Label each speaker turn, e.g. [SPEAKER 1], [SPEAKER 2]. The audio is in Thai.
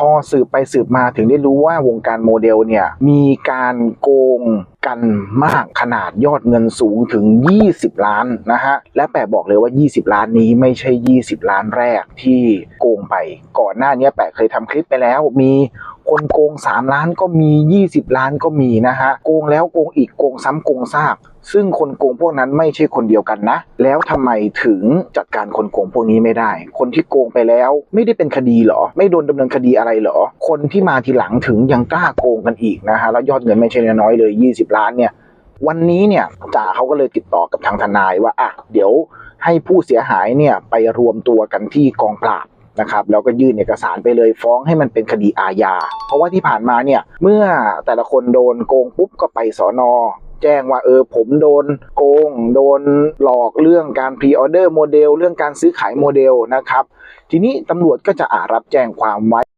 [SPEAKER 1] พอสืบไปสืบมาถึงได้รู้ว่าวงการโมเดลเนี่ยมีการโกงกันมากขนาดยอดเงินสูงถึง 20 ล้านนะฮะ และแปะบอกเลยว่า 20 ล้านนี้ไม่ใช่ 20 ล้านแรกที่โกงไป ก่อนหน้านี้แปะเคยทำคลิปไปแล้วมี คนโกง 3 ล้านก็มี 20 ล้านก็มีนะฮะโกงแล้วโกงอีกโกงซ้ำโกงซากซึ่งคนโกงพวกนั้นไม่ใช่คนเดียวกันนะ แล้วทำไมถึงจัดการคนโกงพวกนี้ไม่ได้ คนที่โกงไปแล้วไม่ได้เป็นคดีหรอ ไม่โดนดำเนินคดีอะไรหรอ คนที่มาทีหลังถึงยังกล้าโกงกันอีกนะฮะ แล้วยอดเงินไม่ใช่น้อยเลย 20 ล้านเนี่ย วันนี้เนี่ยจ่าเขาก็เลยติดต่อกับทางทนายว่าอะเดี๋ยวให้ผู้เสียหายเนี่ยไปรวมตัวกันที่กองปราบ นะครับแล้วก็ยื่นเอกสารไปเลยฟ้องให้มันเป็นคดีอาญา เพราะว่าที่ผ่านมาเนี่ยเมื่อแต่ละคนโดนโกงปุ๊บก็ไปสอนอแจ้งว่าเออผมโดนโกง โดนหลอกเรื่องการพรีออเดอร์โมเดลเรื่องการซื้อขายโมเดลนะครับ ทีนี้ตำรวจก็จะอารับแจ้งความไว้